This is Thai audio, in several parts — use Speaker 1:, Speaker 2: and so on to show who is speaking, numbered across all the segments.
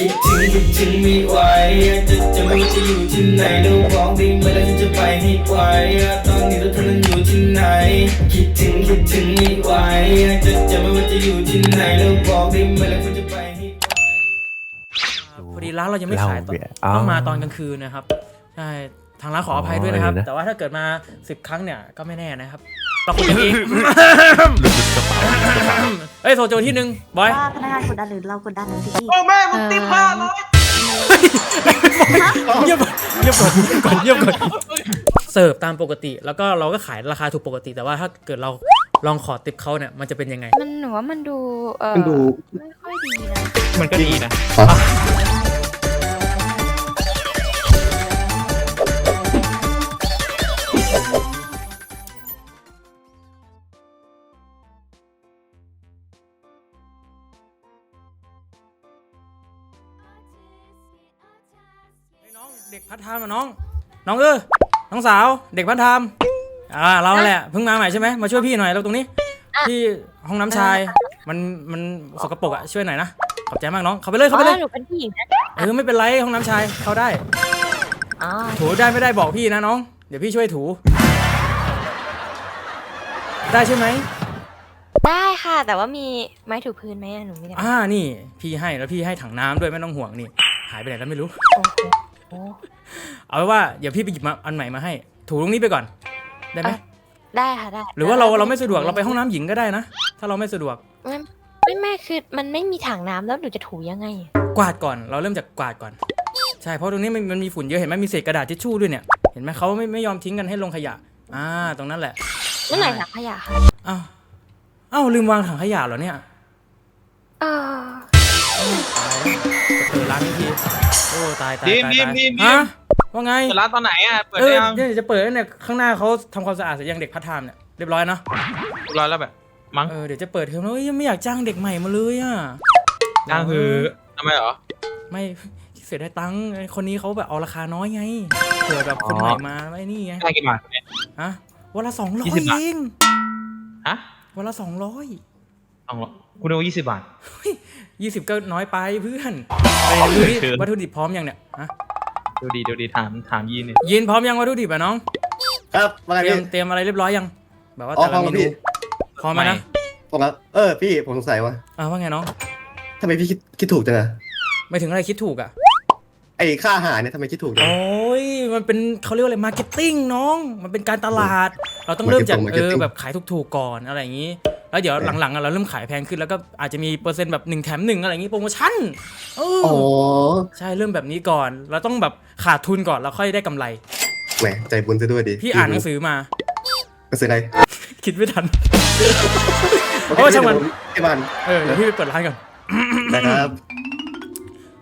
Speaker 1: คิดถึงคิดถึงไม่ไหวจะจะไม่ว่าจะอยู่ที่ไหนแล้วบอกได้ไหมแล้วฉันจะไปให้ไกลตอนนี้เราเธอนั้นอยู่ที่ไหน คิดถึงคิดถึงไม่ไหวจะจะไม่ว่าจะอยู่ที่ไหนแล้วบอกได้ไหมแล้วฉันจะไปให้ไกล
Speaker 2: พอดีร้านเรายังไม่ขายตอน
Speaker 3: เหล้าเบียร์อ๋อ
Speaker 2: ต้องมาตอนกลางคืนนะครับใช่ทางร้านขออภัยด้วยนะครับ
Speaker 3: อ๋อเออนะ
Speaker 2: แต่ว่าถ้าเกิดมาสิบครั้งเนี่ยก็ไม่แน่นะครับเราคุยกันเอง เฮ้ยโซโจที่หนึ่งบอย
Speaker 4: ว่าพนักงานกดดันหรือเรากดดันนะพี่
Speaker 5: โอ้แม่มึงติดผ้าร้อย
Speaker 2: เงียบเงียบก่อนก่อนเงียบก่อนเสิร์ฟตามปกติ แล้วก็เราก็ขายราคาถูกปกติ แต่ว่าถ้าเกิดเราลองขอติปเขาเนี่ยมันจะเป็นยังไง
Speaker 6: มันหนูว่ามันดูเออ
Speaker 3: มันดู
Speaker 6: ไม่ค่อยดีนะ
Speaker 7: มันก็ดีนะ
Speaker 2: ฮ้ยน้องเด็กพัฒนามอะน้อง น้องเออน้องสาวเด็กพัฒนามอ่าเราแหละเพิ่งมาใหม่ใช่ไหมมาช่วยพี่หน่อยเราตรงนี้ ที่ห้องน้ำชายมันมันสกปรกอะช่วยหน่อยนะขอบใจมากน้องเข้าไปเลย
Speaker 6: อ๋
Speaker 2: เข้าไปเล
Speaker 6: อยหนูเป็นผู้หญิงนะ
Speaker 2: เออไม่เป็นไรห้องน้ำชายเข้าได้
Speaker 6: อ๋อ
Speaker 2: ถูได้ไม่ได้บอกพี่นะน้อง เดี๋ยวพี่ช่วยถู ได้ใช่ไหม
Speaker 6: ได้ค่ะ แต่ว่ามีไม้ถูพื้นไหมอะหนูไม่ได้
Speaker 2: อ่านี่ พี่ให้แล้วพี่ให้ถังน้ำด้วยไม่ต้องห่วงนี่ หายไปไหนแล้วไม่รู้
Speaker 6: โอ้โหโอ้
Speaker 2: เอาไว้ว่าเดี๋ยวพี่ไปหยิบมาอันใหม่มาให้ ถูตรงนี้ไปก่อน ได้ไหม
Speaker 6: อะได้ค่ะได้
Speaker 2: หรือว่าเราเราไม่สะดวกเราไปห้องน้ำหญิงก็ได้นะ ถ้าเราไม่สะดวก
Speaker 6: ไม่ไม่ไม่คือมันไม่มีถังน้ำแล้วหนูจะถูยังไง
Speaker 2: กวาดก่อน เราเริ่มจากกวาดก่อน ใช่เพราะตรงนี้มันมันมีฝุ่นเยอะเห็นไหมมีเศษกระดาษทิชชู่ด้วยเนี่ยเห็นไหมเขาไม่ไม่ยอมทิ้งกันให้ลงขยะ อ่า ตรงนั้นแหละ
Speaker 6: นั่นไหนถังขยะค่ะ
Speaker 2: อ้าวอ้าวลืมวางถังขยะเหรอเนี่ย
Speaker 6: เออ
Speaker 2: ตายแล้วจะ เปิดร้านทันทีโอ้ตายตาย
Speaker 5: ดีม
Speaker 2: ตาย
Speaker 5: ดีม
Speaker 2: ตาย
Speaker 5: ดีมดี
Speaker 2: ฮะ
Speaker 5: ม
Speaker 2: ว่าไง
Speaker 5: เปิดร้านตอนไหนอะ เปิด
Speaker 2: เอ
Speaker 5: ได้
Speaker 2: อ
Speaker 5: ยัง
Speaker 2: เนี่ยจะเปิดแล้วเนี่ยข้างหน้าเขาทำความสะอาดเสร็จยังเด็กพัฒนามเนี่ยเรียบร้อยเนาะ
Speaker 5: เรียบร้อยแล้วแบบ มั้ง
Speaker 2: เออเดี๋ยวจะเปิดเทอมแล้วเอ้ยยังไม่อยากจ้างเด็กใหม่มาเลยอะ
Speaker 5: จ้างคือทำไมเหรอ
Speaker 2: ไม่เสียได้ตังค์ไอ้คนนี้เขาแบบเอาราคาน้อยไงเผื่อแบบคนใหม่มาไอ้นี่ไง
Speaker 5: ได้กี่บาทเนี่ย
Speaker 2: ฮะวันละสองร้อย
Speaker 5: ยี่สิบบาท
Speaker 2: เอง
Speaker 5: ฮะ
Speaker 2: วันละสองร้อย
Speaker 5: เอาเหรอกูดูยี่สิบบาท
Speaker 2: ยี่สิบก็น้อยไปเพื่อนไปดูดิ
Speaker 5: เกิน
Speaker 2: วัตถุดิบพร้อมยังเนี่ยฮะ
Speaker 5: ดูดีดูดีถามถามยีนเนี่ย
Speaker 2: ยินพร้อมยังวัตถุดิบอะน้อง
Speaker 3: ครับว่าไง
Speaker 2: เตรีย
Speaker 3: พี่
Speaker 2: มเตรียมอะไรเรียบร้อยยัง แบบว่า
Speaker 3: อ๋อ
Speaker 2: แต่ละ
Speaker 3: พร้อม
Speaker 2: เม
Speaker 3: ครับ
Speaker 2: นู
Speaker 3: พี่
Speaker 2: พร้อมแล้วนะ
Speaker 3: ผมครับเออพี่ผมสงสัยว่า
Speaker 2: อ่าว่าไงน้อง
Speaker 3: ทำไมพี่คิดคิดถูกจังอะ
Speaker 2: ไม่ถึงอะไรคิดถูกอะ
Speaker 3: ไอ้ค่าอาหารเนี่ยทำไมคิดถูกจัง
Speaker 2: โอ้ยมันเป็นเขาเรียกว่าอะไรมาร์เก็ตติ้งน้อง มันเป็นการตลาด เราต้องเริ่มจาก
Speaker 3: Marketing
Speaker 2: เออ
Speaker 3: Marketing
Speaker 2: แบบขายถูกๆก่อนอะไรอย่างนี้ แล้วเดี๋ยวหลังๆอะเราเริ่มขายแพงขึ้นแล้วก็อาจจะมีเปอร์เซ็นต์แบบหนึ่งแถมหนึ่งอะไรอย่างนี้โปรโมชั่นเออ
Speaker 3: อ๋อ
Speaker 2: ใช่เริ่มแบบนี้ก่อนเราต้องแบบขาดทุนก่อนแล้วค่อยได้กำไร
Speaker 3: แหมใจบุญซะด้วยดิ
Speaker 2: พี่อ่านหนังสือมา
Speaker 3: หนังสืออะไร
Speaker 2: คิดไม่ทัน
Speaker 3: โอ
Speaker 2: โอ้
Speaker 3: เค
Speaker 2: ช่างมัน
Speaker 3: เดี๋ยวผที่บ้าน
Speaker 2: เออเดี๋ยวพี่ไปเปิดร้านก่อน
Speaker 3: นะครับ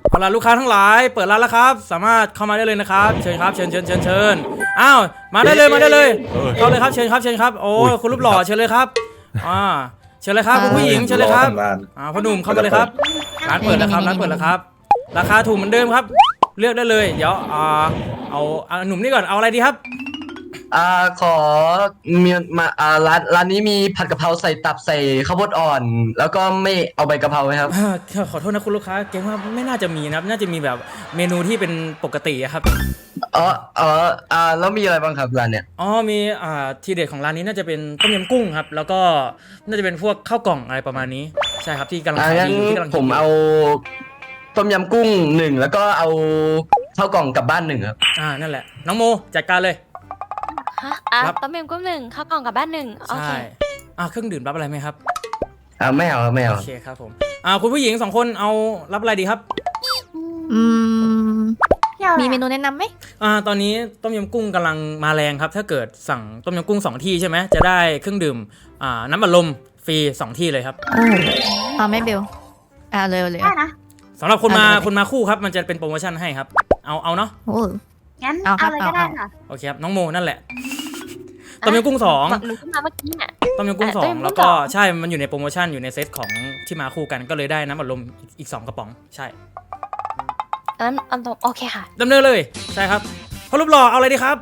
Speaker 2: เอาล่ะลูกค้าทั้งหลาย เปิดร้านแล้วครับ สามารถเข้ามาได้เลยนะครับเชิญครับเชิญเชิญเชิญเชิญอ้าวมาได้เลยมาได้เลยเข้าเลยครับเชิญครับเชิญครับโอ้ยคุณรูปหล่อเชิญเลยครับ อ่าเชิญเลยครับคุณผู้หญิงเชิญเลยครับอ่าพ่อหนุ่มเข้ามาเลยครับร้านเปิดแล้วครับร้านเปิดแล้วครับ ราคาถูกเหมือนเดิมครับ เลือกได้เลย เดี๋ยวอ่าเอาเอาหนุ่มนี่ก่อนเอาอะไรดีครับ
Speaker 8: อ่าขอมีมาอ่าร้านร้านนี้มีผัดกะเพราใส่ตับใส่ข้าวโพดอ่อน แล้วก็ไม่เอาใบกะเพราไหมครับ
Speaker 2: อ่าขอโทษนะคุณลูกค้าเกรงว่าไม่น่าจะมีนะครับ น่าจะมีแบบเมนูที่เป็นปกติอะครับ
Speaker 8: อ๋ออ๋ออ่าแล้วมีอะไรบ้างครับร้านเนี้ย
Speaker 2: อ๋อมีอ่าทีเด็ดของร้านนี้น่าจะเป็นต้มยำกุ้งครับ แล้วก็น่าจะเป็นพวกข้าวกล่องอะไรประมาณนี้ ใช่ครับที่กำลัง
Speaker 8: อ่า
Speaker 2: ขาย
Speaker 8: งั้น
Speaker 2: ดีที่กำลัง
Speaker 8: ผมเอาต้มยำกุ้งหนึ่งแล้วก็เอาข้าวกล่องกลับบ้านหนึ่งครับ
Speaker 2: อ่านั่นแหละ น้องโมจัดการเลย
Speaker 6: ฮะอะ
Speaker 2: ครับ
Speaker 6: ต้มยำกุ้งหนึ่งข้าวกล่องกลับบ้านหนึ่งโอ
Speaker 2: ใช่
Speaker 6: เค
Speaker 2: อ่าเครื่องดื่มรับอะไรไหมครับ
Speaker 8: อ่าไม่เอาครับไม่เอา
Speaker 2: โอเคครับผมอ่าคุณผู้หญิงสองคนเอารับอะไรดีครับ
Speaker 4: อืม
Speaker 6: พี่อาอะไร
Speaker 4: มีเมนูแนะนำไหม
Speaker 2: อ่าตอนนี้ต้มยำกุ้งกำลังมาแรงครับ ถ้าเกิดสั่งต้มยำกุ้งสองที่ใช่ไหมจะได้เครื่องดื่มอ่าน้ำบัลลมฟรีสองที่เลยครับ
Speaker 4: โอ้เอาไหม่เบลอ่าเลยเลย
Speaker 9: ได้นะ
Speaker 2: สำหรับคนมา
Speaker 4: เอาเลย
Speaker 2: คนมาคู่ครับมันจะเป็นโปรโมชั่นให้ครับ เอาเอาเนาะ
Speaker 4: โอ้
Speaker 9: งั้น
Speaker 4: เอาครั
Speaker 9: เอา
Speaker 4: บ
Speaker 9: เลย
Speaker 4: เอา
Speaker 9: ก็ได้
Speaker 4: เอา
Speaker 9: ค่ะ
Speaker 2: โอเคครับน้องโมนั่นแหละต้มยำกุ้งสอง
Speaker 6: หนูเพิ่งมาเมื่อกี้น่ะ
Speaker 2: ต้มยำกุ้ง
Speaker 6: อะ
Speaker 2: สอ
Speaker 6: ต้
Speaker 2: ง
Speaker 6: มยำกุ้ง
Speaker 2: แล้วก็
Speaker 6: สอง
Speaker 2: ใช่มันอยู่ในโปรโมชั่นอยู่ในเซตของที่มาคู่กันก็เลยได้น้ำอัดลมอีกอีกสองกระป๋องใช่
Speaker 6: อันนั้นอันตรงโอเคค่ะ
Speaker 2: ดำเนินเลยใช่ครับพอรูปหล่อเอาอะไรดีครับ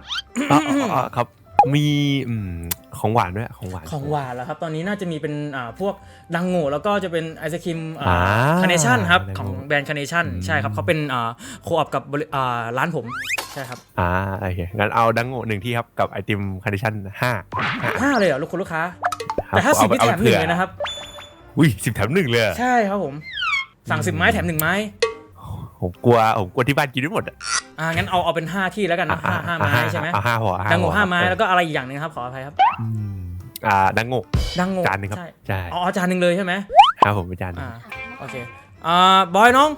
Speaker 3: อ๋ออ๋ออ๋อครับ มีอืม
Speaker 7: ของหวานด้วยของหวาน
Speaker 2: ของหวานแล้วครับ ตอนนี้น่าจะมีเป็นอ่าพวกดังโง่แล้วก็จะเป็นไอศครีม
Speaker 7: อ่า
Speaker 2: คาเนชั่นครับ
Speaker 7: ดังโง่
Speaker 2: ของแบรนด์คาเนชั่น
Speaker 7: อืม
Speaker 2: ใช่ครับเขาเป็นอ่าโคออปกับบริอ่าร้านผมใช่ครับ
Speaker 7: อ่าโอเคงั้นเอาดังโง่หนึ่งที่ครับกับไอติมคอนดิชั่นห้า
Speaker 2: ห้าเลยเหรอลูกคุณลูกค้า
Speaker 7: ครับ
Speaker 2: แต่ถ้าสิบ
Speaker 7: เอ
Speaker 2: นี่แถมหนึ่ง
Speaker 7: ผื่อ
Speaker 2: เลยนะครับ
Speaker 7: อุ้ยสิบแถมหนึ่งเลยอะ
Speaker 2: ใช่ครับผม สั่งสิบไม้แถมหนึ่งไม้
Speaker 7: ผมกลัวผมกลัวที่บ้านกินไม่หมดอะ
Speaker 2: อ่างั้นเอาเอาเป็นห้าที่แล้วกันนะห้าห้าไม้ใช่ไหม
Speaker 7: เอาห้าพอ
Speaker 2: ดังโง่ห้าไม้
Speaker 7: พอ
Speaker 2: แล้วก็อะไรอีกอย่างหนึงครับขออภัยครับ
Speaker 7: อืมอ่าดังโง่
Speaker 2: ดังโง่
Speaker 7: จานหนึ่งครับ
Speaker 2: ใช่
Speaker 7: ใช่
Speaker 2: อ๋อจานหนึ่งเลยใช่ไหม
Speaker 7: ครับผมเป็นจานหนึ่ง
Speaker 2: อ่าโอเคอ่าบอยน้อง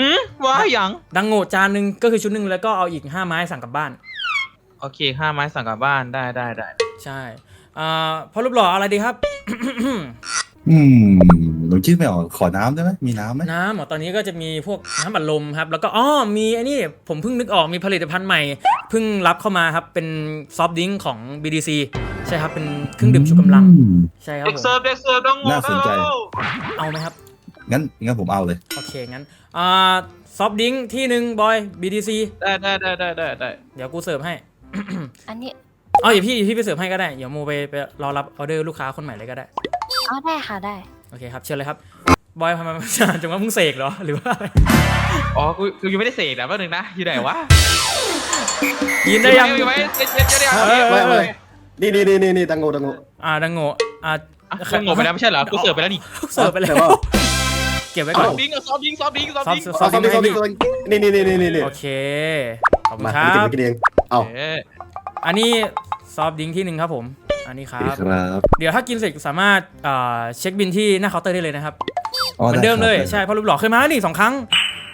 Speaker 5: อืมว่าอย่าง
Speaker 2: ดังโง่จานหนึ่งก็คือชุดหนึ่งแล้วก็เอาอีกห้าไม้สั่งกลับบ้าน
Speaker 5: โอเคห้าไม้สั่งกลับบ้านได้ได้ได้
Speaker 2: ใช่อ่าพอรูปหล่ออะไรดีครับ
Speaker 9: อืมผมคิดไม่ออกขอน้ำได้ไหมมีน้ำไหม
Speaker 2: น้ำเหรอตอนนี้ก็จะมีพวกน้ำบัดลมครับ แล้วก็อ๋อมีไอ้นี่ผมเพิ่งนึกออกมีผลิตภัณฑ์ใหม่เพิ่งรับเข้ามาครับ เป็นซอฟต์ดริงก์ของ BDC ใช่ครับ เป็นเครื่องดื่มชูกำลัง
Speaker 9: อืม
Speaker 2: ใช่ครับ
Speaker 5: เด็ก
Speaker 2: ผม
Speaker 5: เซิร์ฟเด็กเซิร์ฟต้องงง
Speaker 9: น่าสนใจ
Speaker 2: เอาไหมครับ
Speaker 9: งั้นงั้นผมเอาเลย
Speaker 2: โอเค งั้นอ่าซอฟต์ดริงก์ที่หนึ่งบอย BDC
Speaker 5: ได้ได้ได้ได้ได้ได้
Speaker 2: เดี๋ยวกูเสิร์ฟให้
Speaker 6: อันนี้
Speaker 2: เอาอย่าพี่พี่ไปเสิร์ฟให้ก็ได้ เดี๋ยวโมไปไปรอรับออเดอร์ลูกค้าคนใหม่เลยก็ได้
Speaker 6: อ๋อได้ค่ะได้
Speaker 2: โอเคครับเชิญเลยครับบอยทำไมมาจานจังว่ามึงเสกเหรอหรือว่าอะไร
Speaker 5: อ๋อกูกูยังไม่ได้เสกนะแป๊บนึงนะอยู่ไหนวะ
Speaker 2: ยินได้ยัง
Speaker 5: อยู่ไหมเดี๋ยวเดี๋ยวเดี๋ยว
Speaker 2: เออเออเออ
Speaker 3: นี่นี่นี่นี่นี่ตังโงตังโง
Speaker 2: อ่าดังโง่อ่า
Speaker 5: อะเครื่องงงไปแล้วไม่ใช่เหรอกูเสิร์ฟไปแล้วนี่
Speaker 2: เสิร์ฟไปแล้
Speaker 3: แต่
Speaker 2: ว
Speaker 3: ว่า
Speaker 2: เก็บไว้
Speaker 5: ซ
Speaker 2: ก่อ
Speaker 5: อนฟต์ดิงก์ซอฟต์ดิงก์ซอฟต์ดิงก์ซอฟต์ดิงก์
Speaker 2: ซอฟต์
Speaker 3: ซอสซอสซอสนี่นี่นี่นี่นี่นี่
Speaker 2: โอเคขอบคุณ
Speaker 3: มา
Speaker 2: ครั
Speaker 3: ไม่กิน
Speaker 2: บ
Speaker 3: ไม่กินเองเอา
Speaker 5: เอ๊ะ
Speaker 2: อันนี้ ซอฟต์ดริงก์ที่หนึ่งครับผม อันนี้ครับ
Speaker 9: ครับ
Speaker 2: เดี๋ยวถ้ากินเสร็จสามารถอ่าเช็คบินที่หน้าเคาน์เตอร์ได้เลยนะครับ
Speaker 9: อ๋อ
Speaker 2: เหมือนเดิมเลย
Speaker 9: ไครับ
Speaker 2: ใช่เพราะรูปหล่อเคยมาแล้วนี่สองครั้ง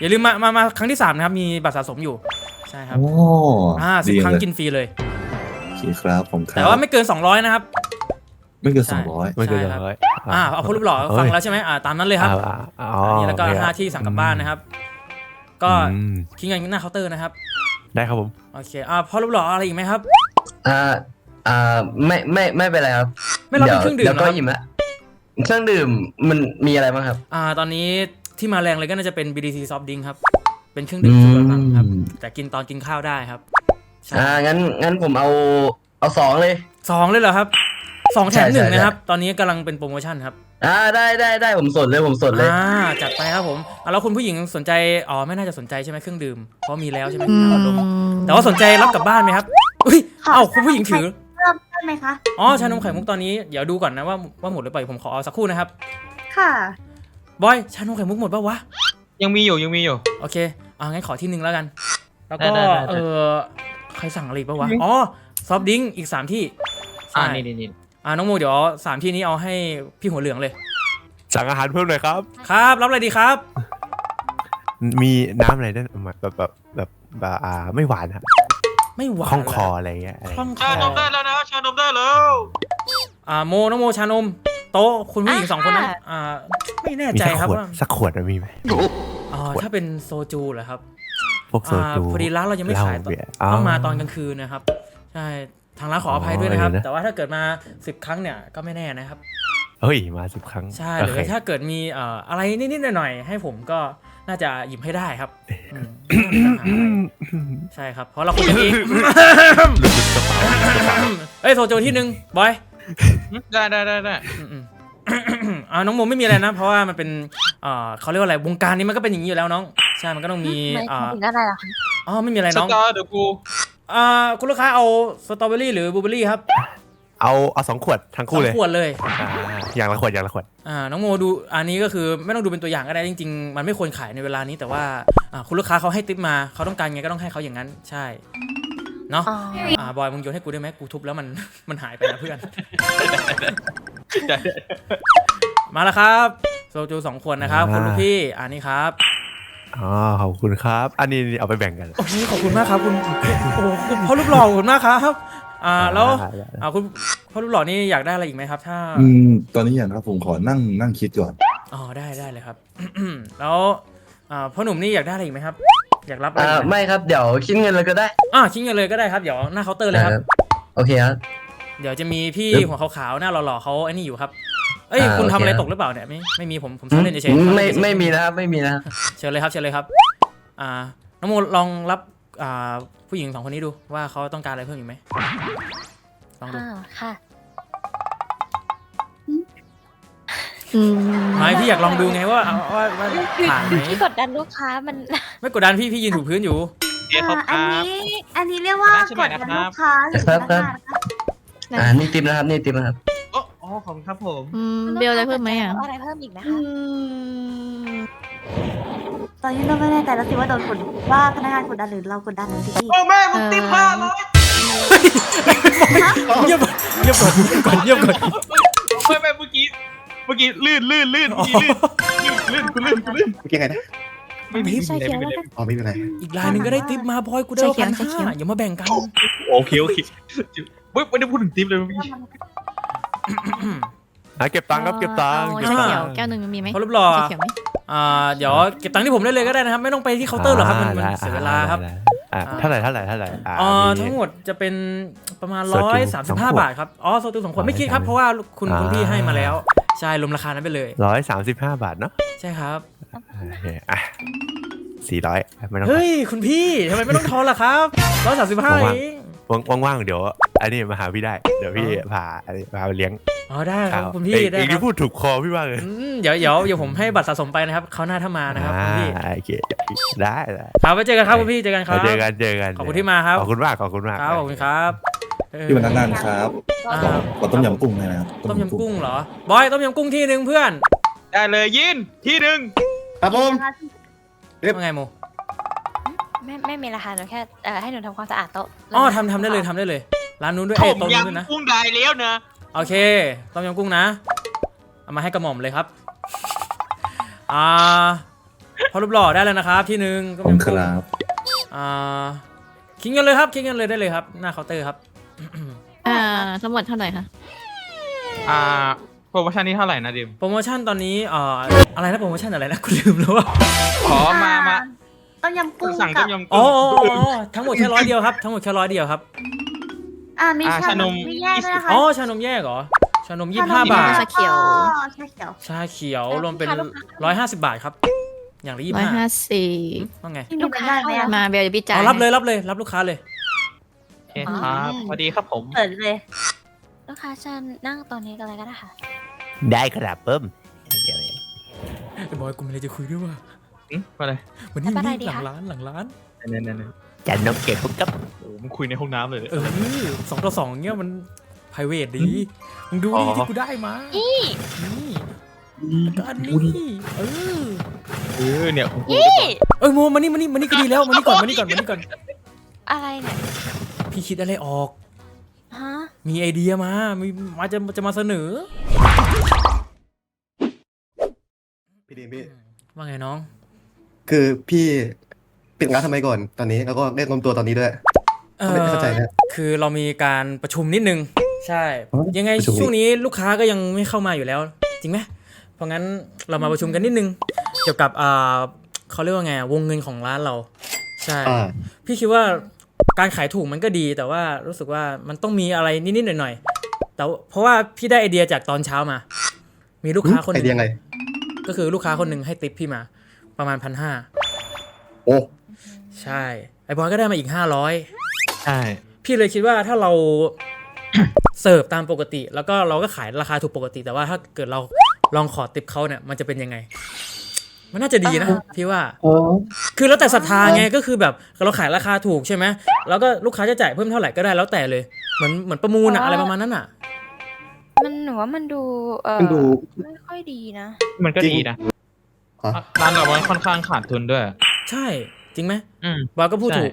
Speaker 2: อย่าลืมมามามาครั้งที่สามนะครับ มีบัตรสะสมอยู่ใช่ครับ
Speaker 9: โอ้
Speaker 2: อ่าสิบ
Speaker 9: ดี
Speaker 2: ครั้ง
Speaker 9: เลย
Speaker 2: กินฟรีเลย
Speaker 9: โอเคครับผมครับ
Speaker 2: แต่ว่าไม่เกิน 200 นะครับ
Speaker 9: ไม่เกิน
Speaker 2: ใช่
Speaker 9: สองร้อย
Speaker 7: ไม่เกิน
Speaker 2: ใช่ครับ
Speaker 7: ร้อย
Speaker 2: อ่าเอาพอรูปหล่อฟังแล้วใช่ไหมอ่าตามนั้นเลยครับ
Speaker 7: อ่าอ่าอ๋อ
Speaker 2: อันนี้แล้วก็
Speaker 7: โอเค
Speaker 2: ห้าที่สั่งกลับบ้านนะครับ ก็
Speaker 7: อืม
Speaker 2: ทิ้งเงินหน้าเคาน์เตอร์นะครับ
Speaker 7: ได้ครับผม
Speaker 2: โอเคอ่าพอรูปหล่ออะไรอีกไหมครับ
Speaker 8: อ่า อ่าไม่ไม่ไม่เป็นไรครับ
Speaker 2: ไม่รับ
Speaker 8: เดี๋
Speaker 2: เป็
Speaker 8: ย
Speaker 2: น
Speaker 8: ว
Speaker 2: เครื่องดื่ม
Speaker 8: เดี๋ยว
Speaker 2: เหร
Speaker 8: ก็
Speaker 2: อครับ
Speaker 8: อิ่มละเครื่องดื่มมันมีอะไรบ้างครับ
Speaker 2: อ่าตอนนี้ที่มาแรงเลยก็น่าจะเป็น BDC Soft Drink ครับ เป็นเครื่องดื่มชูกำลังครับ
Speaker 9: อืม
Speaker 2: แต่กินตอนกินข้าวได้ครับใช่
Speaker 8: อ่างั้นงั้นผมเอาเอาสองเลย
Speaker 2: สองเลยเหรอครับสองแถมหนึ่ง
Speaker 8: ใช่ใช่
Speaker 2: นะครับ ตอนนี้กำลังเป็นโปรโมชั่นครับ
Speaker 8: อ่าได้ได้ได้ผมสดเลยผมสดเลย
Speaker 2: อ่าจัดไปครับผมอะแล้วคุณผู้หญิงสนใจอ๋อไม่น่าจะสนใจใช่ไหมเครื่องดื่มเพราะมีแล้วใช่ไหม
Speaker 4: อืม
Speaker 2: เอาลงแต่ว่าสนใจรับกลับบ้านไหมครับอุ้ย
Speaker 4: ค่ะ
Speaker 2: เอ้าคุณผู้หญิงถือ
Speaker 4: เริ่ม ได้ไหมคะ
Speaker 2: อ๋อชานมไข่มุกตอนนี้เดี๋ยวดูก่อนนะว่าว่าหมดหรือเปล่าผมขอเอาสักครู่นะครับ
Speaker 4: ค่ะ
Speaker 2: บอยชานมไข่มุกหมดป่าวะ
Speaker 5: ยังมีอยู่ยังมีอยู่
Speaker 2: โอเคอ่างั้นขอที่หนึ่งแล้วกัน แล้วก็
Speaker 5: ได้ได้ได้
Speaker 2: เออใครสั่งอะไรอีกปะวะ อ๋อซอฟต์ดริงก์อีกสามที่
Speaker 5: อ่า
Speaker 2: ใช่
Speaker 5: นี่นี่นี่
Speaker 2: อ่าน้องโมเดี๋ยวสามที่นี้เอาให้พี่หัวเหลืองเลย
Speaker 7: สั่งอาหารเพิ่มหน่อยครับ
Speaker 2: ครับ รับอะไรดีครับ
Speaker 7: มีน้ำอะไรได้แบบแบบแบบแบบอ่าไม่หวานครับ
Speaker 2: ไม่หวาน
Speaker 7: คล่อง
Speaker 2: เหร
Speaker 7: คออะไรเงี้ยอะไร
Speaker 2: คล่องค
Speaker 5: ชา
Speaker 2: อน
Speaker 5: มได้แล้วนะชานมได้แล้ว
Speaker 2: อ่าโมน้องโมชานม โต๊ะคุณผู้หญิง
Speaker 6: อ่า
Speaker 2: สองคนนั้นอ่าไม่แน่
Speaker 7: มี
Speaker 2: ใจ
Speaker 7: สัก
Speaker 2: ครับ
Speaker 7: ขวด
Speaker 2: ว่า
Speaker 7: สักขวดอะมีไหม
Speaker 2: อ๋อถ้าเป็นโซจูเหรอครับ
Speaker 7: พวกโซ
Speaker 2: อ่า
Speaker 7: จู
Speaker 2: พอดีร้านเรายังไม่ขาย
Speaker 7: เหล้
Speaker 2: ตอน
Speaker 7: บีร์
Speaker 2: ต้องมาตอนกลางคืนนะครับ ใช่ทางร้านขออภัย
Speaker 7: อ๋อ
Speaker 2: ด้วยนะครับ
Speaker 7: เออนะ
Speaker 2: แต่ว่าถ้าเกิดมาสิบครั้งเนี่ยก็ไม่แน่นะครับ
Speaker 7: เฮ้ยมาสิบครั้ง
Speaker 2: ใช่ห
Speaker 7: โอ
Speaker 2: รือ
Speaker 7: เค
Speaker 2: ถ้าเกิดมีเอ่ออะไรนิดๆหน่อยๆให้ผมก็ น่าจะหยิบให้ได้ครับอืมใช่ครับ เพราะเราคุยกันเองเอ้ยโซจูที่หนึ่งบอย
Speaker 5: ได้ได้ได้ได้
Speaker 2: อืมๆอ่าน้องโมไม่มีอะไรนะ เพราะว่ามันเป็นเอ่อเขาเรียกว่าอะไรวงการนี้มันก็เป็นอย่างนี้อยู่แล้วน้องใช่มันก็ต้องมี
Speaker 6: ไม่
Speaker 2: อ่า
Speaker 6: ถึงอะไรล่ะคะ
Speaker 2: อ๋อไม่มีอะไร
Speaker 5: ส
Speaker 2: น้อง
Speaker 5: ตาร์เดี๋ยวกู
Speaker 2: อ่าคุณลูกค้าเอาสตรอเบอรี่หรือบลูเบอรี่ครับ
Speaker 7: เอาเอาสองขวดทั้งคู่เลย
Speaker 2: สองขวดเลย
Speaker 7: อ่าอย่างละขวดอย่างละขวด
Speaker 2: อ่าน้องโมดูอันนี้ก็คือไม่ต้องดูเป็นตัวอย่างก็ได้จริง ๆ มันไม่ควรขายในเวลานี้แต่ว่าอ่าคุณลูกค้าเขาให้ติปมาเขาต้องการไงก็ต้องให้เขาอย่างนั้นใช่เนาะ
Speaker 6: อ๋อ
Speaker 2: อ่าบอยมึงโยนให้กูได้ไหมกูทุบแล้วมันมันหายไปนะเพื่อน มาแล้วครับโซจูสองขวดนะครับคุณลูกพี่อันนี้ครับ
Speaker 7: อ๋อขอบคุณครับ อันนี้นี่เอาไปแบ่งกัน
Speaker 2: โอ้ยขอบคุณมากครับคุณโอ้โหคุณพ่อรูปหล่อขอบคุณมากครับ อ่าแล้ว
Speaker 7: ได้ได้
Speaker 2: อ่าคุณพ่อรูปหล่อนี่อยากได้อะไรอีกไหมครับ ถ้า
Speaker 9: อืมตอนนี้อย่างครับผมขอนั่งนั่งคิดก่อน
Speaker 2: อ๋อได้ได้เลยครับ แล้วอ่าพ่อหนุ่มนี่อยากได้อะไรอีกไหมครับ อยากรับอะไร
Speaker 8: อ่า
Speaker 2: อีกไหม
Speaker 8: ไม่ครับเดี๋ยวคิดเงินเลยก็ได้
Speaker 2: อ่าคิดเงินเลยก็ได้ครับเดี๋ยวหน้าเคาน์เตอร์เลยครับ
Speaker 8: อ่าโอเคครับ
Speaker 2: เดี๋ยวจะมีพี่
Speaker 8: เอ้ย
Speaker 2: หัวขาวๆหน้าหล่อๆเขาไอ้นี่อยู่ครับ เอ้ย
Speaker 8: อ่า
Speaker 2: คุณทำอะไร
Speaker 8: โอเค
Speaker 2: ตกหรือเปล่าเนี่ยไม่ไม่มีผมผมซ้อเล่นเฉยๆ
Speaker 8: ไม่ไม่มีนะครับไม่มีนะครับ
Speaker 2: เชิญเลยครับเชิญเลยครับ อ่าน้องโมลองรับอ่า ผู้หญิงสองคนนี้ดูว่าเขาต้องการอะไรเพิ่มอีกไหมลองดู
Speaker 6: ค่ะ
Speaker 4: หมา
Speaker 2: ยพี่อยากลองดูไงว่าว่าว่าผ่านไหม
Speaker 6: ที่กดดันลูกค้ามัน
Speaker 2: ไม่กดดันพี่พี่ยืนถูพื้นอยู่
Speaker 5: อ่า
Speaker 10: อันนี้อันนี้เรียกว่ากดดันลูกค้าหรือพนัก
Speaker 8: คะอ่านี่ติมนะครับนี่ติมนะครับ
Speaker 5: โอ้โอของครับผม
Speaker 4: อืมเบลอะไรเพิ่มไหมอะ
Speaker 6: อะไรเพิ่มอีกไหม
Speaker 10: อื
Speaker 6: คะ
Speaker 10: ตอนนี้เราไม่แน่ใจแล้วสิว่าโดนกดว่าพนักงานกดดันหรือเรากดดันนะพี่
Speaker 5: โอ้แม่มึงติดผ้าเลย
Speaker 2: เงียบเงียบก่อนเงียบก่อนเงียบก่อน
Speaker 5: ไม่ไม่เมื่อกี้เมื่อกี้ลื่นลื่นลื่นเมื่อกี้ลื่นลื่นกูลื่นกูลื่น
Speaker 3: เมื่อกี้ไงนะ
Speaker 5: ไม่มี
Speaker 6: ใช่เขียวแล้วกัน
Speaker 3: อ๋อไม่เป็นไร
Speaker 2: อีกลายหนึ่งก็ได้ติปมาบอยกูได้พันห้าอย่ามาแบ่งกัน
Speaker 5: โอเคโอเคเฮ้ยไม่ได้พูดถึงติ๊บเลยเมื่อกี้
Speaker 7: อะเก็บตังค์ครับเก็บตังค์
Speaker 4: เอา
Speaker 7: เก็บ
Speaker 4: ชา
Speaker 7: ตัง
Speaker 4: เขียว
Speaker 7: ค์
Speaker 4: แก้วหนึ่งมีไหม
Speaker 2: เขารูปหล่อ
Speaker 4: ชาเขียวไหม
Speaker 2: อ่าเดี๋ยวเก็บตังค์ที่ผมได้เลยก็ได้นะครับ ไม่ต้องไปที่เคาน์เตอร์หรอกครับมันมันเสียเวลาครับ
Speaker 7: ได้ได้อะเท่าไหร่เท่าไหร่เท่าไหร่อะ
Speaker 2: อ่า
Speaker 7: มี
Speaker 2: ทั้งหมดจะเป็นประมาณ
Speaker 7: โซจู
Speaker 2: ร้อยสามสิ
Speaker 7: สอบง
Speaker 2: ห้า
Speaker 7: ขวด
Speaker 2: บาทครับอ๋อโซตูสองขวดไม่คิดครับเพราะว่าคุณคุณพี่ให้มาแล้วใช่รวมราคานั้นไปเลย
Speaker 7: ร้อยสามสิบห้าบาทเนาะ
Speaker 2: ใช่ครับ
Speaker 7: โอเคอะสี่ร้อยไม่ต้อง
Speaker 2: เฮ้ย คุณพี่ทำไมไม่ต้องทอนล่ะครับร้อยสามสิบห้า
Speaker 7: ผมว่า
Speaker 2: เอง
Speaker 7: ว่างว่างๆเดี๋ยว อันนี้มาหาพี่ได้ เดี๋ยวพี่พาอันนี้พาไปเลี้ยง
Speaker 2: อ๋อได้ครับ
Speaker 7: ข้าว
Speaker 2: คุณพี่
Speaker 7: เอ้ย
Speaker 2: ได้
Speaker 7: เอง
Speaker 2: ครั
Speaker 7: ที่
Speaker 2: บ
Speaker 7: พูดถูกคอพี่มากเลย
Speaker 2: อืมเดี๋ยวเดี๋ยวเดี๋ยวผมให้บัตรสะสมไปนะครับเขาวหน้าถ้ามานะครับคุณพี่
Speaker 7: อ่าโอเคได้ได้
Speaker 2: ครับไว้เจอกันครับคุณพี่เจอกันครับ
Speaker 7: เจอกันเจอกัน
Speaker 2: ขอบคุณที่มาครับ
Speaker 7: ขอบคุณมากขอบคุณมาก
Speaker 2: ครับขอบคุณครับเออ
Speaker 9: พี่พนักงานครับ
Speaker 2: อ่า
Speaker 9: ขอขอต้มยำกุ้งได้ไหมครับ
Speaker 2: ต้มยำกุ้งเหรอบอยต้มยำกุ้งที่หนึ่งเพื่อน
Speaker 5: ได้เลยยินที่หนึ่ง
Speaker 3: ครับผม
Speaker 2: ว่าไงโม
Speaker 6: ไม่ไม่มีราคาหนูแค่เอ่อให้หนูทำความสะอาดโต๊ะ
Speaker 2: อ๋อทำทำได้เลยทำได้เลย ร้านนู้นด้วย
Speaker 5: ผ
Speaker 2: เอ้ย
Speaker 5: ม
Speaker 2: โต๊ะนู้นด้วยนะ
Speaker 5: ยำกุ้งได้แล้วนะ
Speaker 2: โอเคต้มยำกุ้งนะ เอามาให้กระหม่อมเลยครับ อ่าพอรูปหล่อได้แล้วนะครับ ที่หนึ่งต้ม
Speaker 9: ผม
Speaker 2: ยำ
Speaker 9: ค
Speaker 2: กุ้ง
Speaker 9: รับ
Speaker 2: อ่าคิงกันเลยครับคิงกันเลยได้เลยครับ หน้าเคาน์เตอร์ครับ
Speaker 4: อ่าทั้งหมดเท่าไหร่คะ
Speaker 5: อ่าโปรโมชั่นนี้เท่าไหร่นะดิม
Speaker 2: โปรโมชั่นตอนนี้เอ่ออะไรนะโปรโมชั่นอะไรนะ คุณลืมแล้วว่า
Speaker 5: ขอมามา
Speaker 10: ต้มยำกุ้ง
Speaker 5: สั่ง
Speaker 10: กั
Speaker 5: ต้
Speaker 10: บ
Speaker 5: มยำ
Speaker 2: อ๋อ
Speaker 5: กุ้ง
Speaker 2: อ๋ออ๋อทั้งหมดแค่ร้อยเดียวครับ ทั้งหมดแค่ร้อยเดียวครับ
Speaker 10: อ่ามี
Speaker 5: อ่า
Speaker 10: ชา
Speaker 5: ชานน
Speaker 10: ม
Speaker 5: ม
Speaker 10: ไม่แย่ด้วยนะคะ
Speaker 2: อ๋อ ชานมแยกเหรอ ชานมยี่สิบห้า
Speaker 10: ชนม
Speaker 2: บาท
Speaker 10: แยก
Speaker 4: ชาเขียว
Speaker 10: ชาเขียว
Speaker 2: ชาเขียวรวมเป็นร้อยห้าสิบาทครับ อย่างละยี่
Speaker 4: ร้อย
Speaker 2: ห้า
Speaker 4: ห้าสิบ
Speaker 2: ว่าไง
Speaker 10: ที่หนูเป็นได้ไหมอะ
Speaker 4: มาเบลพี่จ่า
Speaker 2: อ๋
Speaker 4: ย
Speaker 2: อรับเลยรับเลยรับลูกค้าเลย
Speaker 5: โอเคครับสวัสดีครับผม
Speaker 10: เปิดเลย
Speaker 6: ลูกค้าเชิญนั่งตรงนี้กันเลยก็ได้ค่ะ
Speaker 7: ได้ครับเพิ่มเดี๋ยว
Speaker 2: ไอ้บอยกูมีอะไรจะคุยด้วยว่ะ
Speaker 5: อืมอะไร
Speaker 2: วันนี้
Speaker 6: แล้วอะไร
Speaker 2: นี่
Speaker 6: ดี
Speaker 2: หลั
Speaker 6: คะ
Speaker 2: งร้านหลังร้าน
Speaker 5: เนี่ยเนี่ยเนี่ย
Speaker 7: จันนกเก็บปุ๊บกับ
Speaker 5: โอ้มึงคุยในห้องน้ำเลยเนี่ย
Speaker 2: เออสองต่อสองเงี้ยมัน p r i v a t ดีมึงดู
Speaker 5: อ๋
Speaker 2: ดิ
Speaker 5: อ
Speaker 2: ที่กูได้มา
Speaker 6: นี่
Speaker 2: นี่ก็อันนี้เออ
Speaker 5: เออเนี่ยโอ้โห
Speaker 2: เอ้ยโมมานี่มานี่มานี่ก็ดีแล้วมานี่ก่อนมานี่ก่อนมานี่ก่อน
Speaker 6: อะไรเนี่ย
Speaker 2: พี่คิดอะไรออก
Speaker 6: ฮะ
Speaker 2: มีไอเดียมามีมาจะจะมาเสนอ
Speaker 3: พี่ดีมพี่
Speaker 2: ว่าไงน้อง
Speaker 3: คือพี่ปิดงานทำไมก่อนตอนนี้แล้วก็เรียกรวมตัวตอนนี้ด้วย
Speaker 2: เอ
Speaker 3: ไม่
Speaker 2: อ
Speaker 3: เข้าใจนะ
Speaker 2: คือเรามีการประชุมนิดนึง ใช่
Speaker 3: อ๋อ
Speaker 2: ยังไง
Speaker 3: ประชุม
Speaker 2: ช่วงนี้ลูกค้าก็ยังไม่เข้ามาอยู่แล้ว จริงไหมเพราะงั้นเรามาประชุมกันนิดนึง เกี่ยวกับอ่าเขาเรียกว่าไงวงเงินของร้านเรา ใช่
Speaker 3: อ่า
Speaker 2: พี่คิดว่าการขายถูกมันก็ดี แต่ว่ารู้สึกว่ามันต้องมีอะไรนิดๆหน่อยๆแต่ว่าเพราะว่าพี่ได้ไอเดียจากตอนเช้ามา มีลูกค้าคนห
Speaker 3: ไอ
Speaker 2: นึ่
Speaker 3: เดีย
Speaker 2: ง
Speaker 3: ไง
Speaker 2: ก็คือลูกค้าคนหนึ่งให้ติปพี่มา ประมาณพันห้า
Speaker 3: โอ้
Speaker 2: ใช่ ไอ้บอยก็ได้มาอีกห้าร้อย
Speaker 5: ใช่
Speaker 2: พี่เลยคิดว่าถ้าเราเสิร์ฟตามปกติ แล้วก็เราก็ขายราคาถูกปกติ แต่ว่าถ้าเกิดเราลองขอติปเขาเนี่ย มันจะเป็นยังไง มันน่าจะดีนะพี่ว่า
Speaker 3: โอ้
Speaker 2: คือแล้วแต่ศรัทธาไงก็คือแบบเราขายราคาถูกใช่ไหมแล้วก็ลูกค้าจะจ่ายเพิ่มเท่าไหร่ก็ได้แล้วแต่เลยเหมือนเหมือนประมูลอะอะไรประมาณนั้นอะ
Speaker 6: มันหนูว่ามันดูเออ
Speaker 3: มันดู
Speaker 6: ไม่ค่อยดีนะ
Speaker 5: มันก็
Speaker 3: จริง
Speaker 5: ดีนะ
Speaker 3: ฮะ
Speaker 5: ร้านเรามันค่อนข้างขาดทุนด้วย
Speaker 2: ใช่ จริงไหม
Speaker 5: อืม
Speaker 2: บอยก็พูดถูก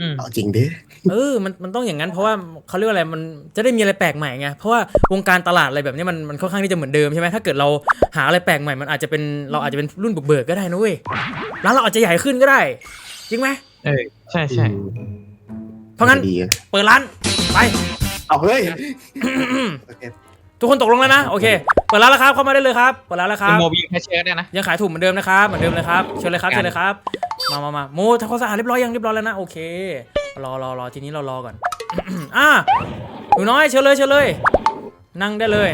Speaker 5: อืม
Speaker 3: เอาจริงดิ
Speaker 2: เออ มัน มันต้องอย่างนั้น เพราะว่าเขาเรียกว่าอะไร มันจะได้มีอะไรแปลกใหม่ไง เพราะว่าวงการตลาดอะไรแบบนี้มัน มันค่อนข้างที่จะเหมือนเดิมใช่ไหมถ้าเกิดเราหาอะไรแปลกใหม่ มันอาจจะเป็น เราอาจจะเป็นรุ่นบุกเบิกก็ได้นะเว้ย ร้านเราอาจจะใหญ่ขึ้นก็ได้ จริงไหม
Speaker 5: เออ ใช่ใช่
Speaker 2: เพราะงั้น
Speaker 3: ดี
Speaker 2: เปิดร้าน ไป
Speaker 3: เอาเฮ้ยโอเค
Speaker 2: ทุกคนตกลงแล้วนะ โอเค เปิดร้านแล้วครับ เข้ามาได้เลยครับ เปิดร้านแล้วค
Speaker 5: เป็
Speaker 2: รั
Speaker 5: น
Speaker 2: บ
Speaker 5: โมบิลแคชเชอร์เนี่ยนะ
Speaker 2: ยังขายถูกเหมือนเดิมนะครับ เหมือนเดิมเลยครับ เชิญเลยครับ เชิญเลยครับ มามามาโมทำความสะอาดเรียบร้อยยังเรียบร้อยแล้วนะ โอเค รอรอรอทีนี้เรารอก่อน อะหนูน้อย เชิญเลย เชิญเลย นั่งได้เลย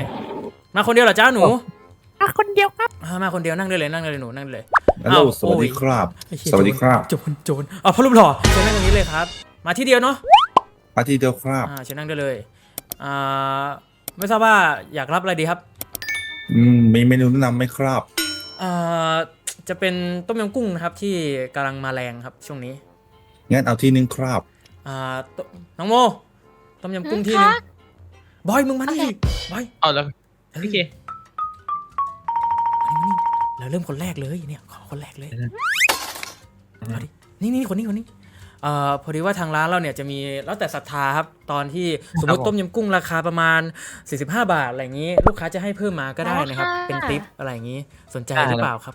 Speaker 2: มาคนเดียวเหรอจ้าหนูมาคนเดียวครับมาคนเดียวนั่งได้เลย นั่งได้เลยหนู นั่งได้เลย
Speaker 9: ฮัลโหล
Speaker 2: อ้าว
Speaker 9: สวัสดี
Speaker 2: โอ้ย
Speaker 9: ครับ
Speaker 2: ไอ้เหี้ย
Speaker 9: สวัสดีครับ
Speaker 2: โจรโจรเอาพ่อรูปหล่อเชิญนั่งตรงนี้เลยครับ มาที่เดียวเนาะ
Speaker 9: อาทิตย์เดียวครับ
Speaker 2: อ่าเชิญนั่งได้เลย อ่า ไม่ทราบว่าอยากรับอะไรดีครับ
Speaker 9: อืมมีเมนูแนะนำไหมครับ
Speaker 2: เอ่อจะเป็นต้มยำกุ้งนะครับที่กำลังมาแรงครับช่วงนี้
Speaker 9: งั้นเอาที่นึงครับ
Speaker 2: อ่าตน้องโมต้มยำกุ้งที่หนึงบอยมึงมานี่บอย
Speaker 5: เอาแล้ว
Speaker 2: เฮ้ย
Speaker 5: โอเค
Speaker 2: เราเริ่มคนแรกเลยเนี่ยขอคนแรกเลย
Speaker 5: ได้
Speaker 2: เอาดินี่นี่คนนี้คนนี้ เอ่อพอดีว่าทางร้านเราเนี่ยจะมีแล้วแต่ศรัทธาครับตอนที่สมมติต้มยำกุ้งราคาประมาณ 45 บาทอะไรอย่างนี้ ลูกค้าจะให้เพิ่มมาก็ได้นะครับเป็นทิปอะไรอย่างนี้สนใจหรือเปล่าครับ